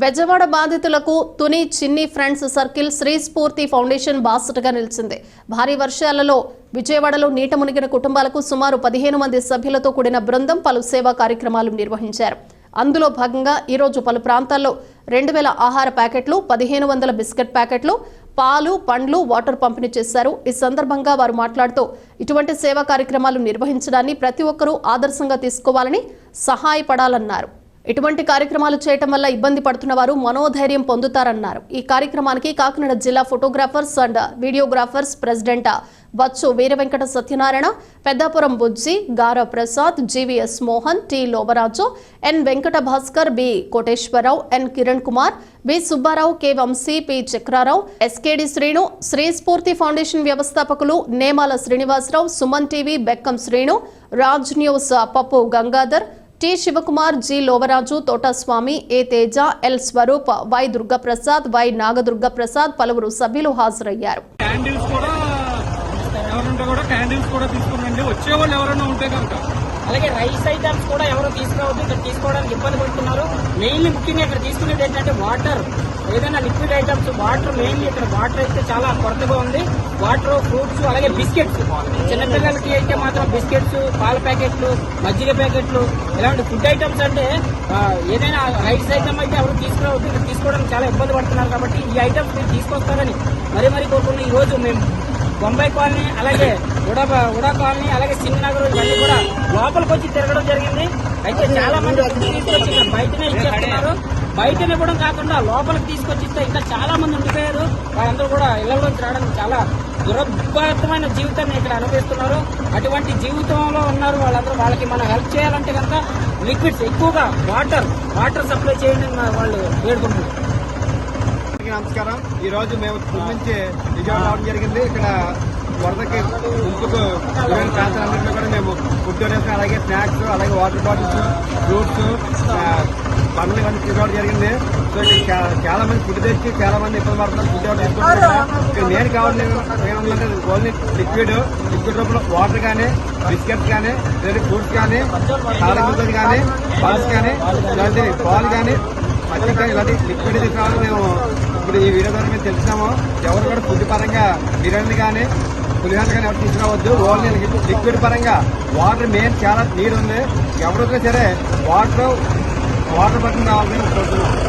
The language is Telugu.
బెజవాడ బాధితులకు తుని చిన్ని friends circle Shri Spoorthi foundation బాసటగా నిలిచింది. భారీ వర్షాలలో విజయవాడలో నీట మునిగిన కుటుంబాలకు సుమారు పదిహేను మంది సభ్యులతో కూడిన బృందం పలు సేవా కార్యక్రమాలు నిర్వహించారు. అందులో భాగంగా ఈరోజు పలు ప్రాంతాల్లో రెండు వేల ఆహార ప్యాకెట్లు పదిహేను వందల బిస్కెట్ ప్యాకెట్లు పాలు పండ్లు వాటర్ పంపిణీ చేశారు. ఈ సందర్భంగా వారు మాట్లాడుతూ ఇటువంటి సేవా కార్యక్రమాలు నిర్వహించడాన్ని ప్రతి ఒక్కరూ ఆదర్శంగా తీసుకోవాలని సహాయపడాలన్నారు. ఇటువంటి కార్యక్రమాలు చేయటం వల్ల ఇబ్బంది పడుతున్న వారు మనోధైర్యం పొందుతారన్నారు. ఈ కార్యక్రమానికి కాకినాడ జిల్లా photographers and videographers president Bachchu Veeravenkata Satyanarayana Peddapuram Bujji Gara Prasad G V S Mohan T Lobaraju N Venkata Bhaskar B Koteswararao N Kiran Kumar B Subbarao K Vamsi P Chakrarao S K D Srinu Sri Spoorthi foundation వ్యవస్థాపకులు Nemala Srinivasarao Suman TV Bekkam Srinu Raj news Pappu Gangadhar T Sivakumar G Lovaraju Thotaswamy A Teja L Swaroop Y Durgaprasad Y Nagadurgaprasad పలువురు సభ్యులు హాజరయ్యారు. క్యాండిల్స్ కూడా ఎవరుంటే కూడా క్యాండిల్స్ కూడా తీసుకురండి వచ్చేవాళ్ళు ఎవరైనా ఉంటే కనుక. అలాగే రైస్ ఐటమ్స్ కూడా ఎవరు తీసుకురావద్దు ఇక్కడ తీసుకోవడానికి ఇబ్బంది పడుతున్నారు. మెయిన్లీ ముఖ్యంగా ఇక్కడ తీసుకునేది ఏంటంటే వాటర్. ఏదైనా లిక్విడ్ ఐటమ్స్ వాటర్ మెయిన్లీ ఇక్కడ వాటర్ అయితే చాలా కొరతగా ఉంది. వాటర్ ఫ్రూట్స్ అలాగే బిస్కెట్స్. చిన్నపిల్లలకి అయితే మాత్రం బిస్కెట్స్ పాల ప్యాకెట్లు మజ్జిగ ప్యాకెట్లు ఇలాంటి ఫుడ్ ఐటమ్స్ అంటే ఏదైనా రైస్ ఐటమ్ అయితే ఎవరు తీసుకురావద్దు ఇక్కడ తీసుకోవడానికి చాలా ఇబ్బంది పడుతున్నారు కాబట్టి ఈ ఐటమ్స్ మీరు తీసుకొస్తారని మరీ మరీ కోరుకున్న ఈ రోజు మేము బొంబాయి కాలనీ అలాగే ఉడా ఉడా కాలనీ అలాగే సింగనగర్ ఇవన్నీ కూడా లోపలికి వచ్చి తిరగడం జరిగింది. అయితే చాలా మంది తీసుకొచ్చి బయటనే ఇచ్చేస్తున్నారు. బయట ఇవ్వడం కాకుండా లోపలికి తీసుకొచ్చి ఇస్తే ఇంకా చాలా మంది ఉండిపోయారు. వాళ్ళందరూ కూడా ఇళ్ళలోకి రావడం చాలా దురద్భుతమైన జీవితాన్ని ఇక్కడ అనుభవిస్తున్నారు. అటువంటి జీవితంలో ఉన్నారు వాళ్ళందరూ. వాళ్ళకి మనం హెల్ప్ చేయాలంటే కనుక లిక్విడ్స్ ఎక్కువగా వాటర్ వాటర్ సప్లై చేయండి వాళ్ళు వేడుకుంటున్నారు. నమస్కారం. ఈ రోజు మేము తుని నుంచి విజయవాడ రావడం జరిగింది. ఇక్కడ వరదకి గుంపుకు ప్రాంతాలన్నింటిలో కూడా మేము ఫుడ్ డొనేషన్ అలాగే స్నాక్స్ అలాగే వాటర్ బాటిల్స్ ఫ్రూట్స్ పండ్లు ఇవన్నీ తీసుకోవడం జరిగింది. సో ఇక్కడ చాలా మంది ఫుడ్ తెచ్చి చాలా మంది ఇబ్బంది పడుతున్నారు ఫుడ్ ఎవరు తీసుకుంటున్నారు నేను కావాలి ఏమంటే ఓన్లీ లిక్విడ్ లిక్విడ్ రూపంలో వాటర్ కానీ బిస్కెట్స్ కానీ లేదా ఫ్రూట్స్ కానీ కారమిద్దలు కానీ పాల్స్ కానీ ఇలాంటి పాలు కానీ మధ్య కానీ ఇలాంటి లిక్విడ్ తీసుకురావాలని మేము. ఇప్పుడు ఈ వీడియో ద్వారా మేము తెలుసాము ఎవరు కూడా ఫుడ్ పరంగా బిర్యానీ కానీ పులిహోర కానీ ఎవరు తీసుకురావద్దు. ఓన్లీ లిక్విడ్ పరంగా వాటర్ మెయిన్ చాలా నీరు ఉంది. ఎవరికైనా సరే వాటర్ వాటర్ పట్టుకుని రావాలని కోరుతున్నాం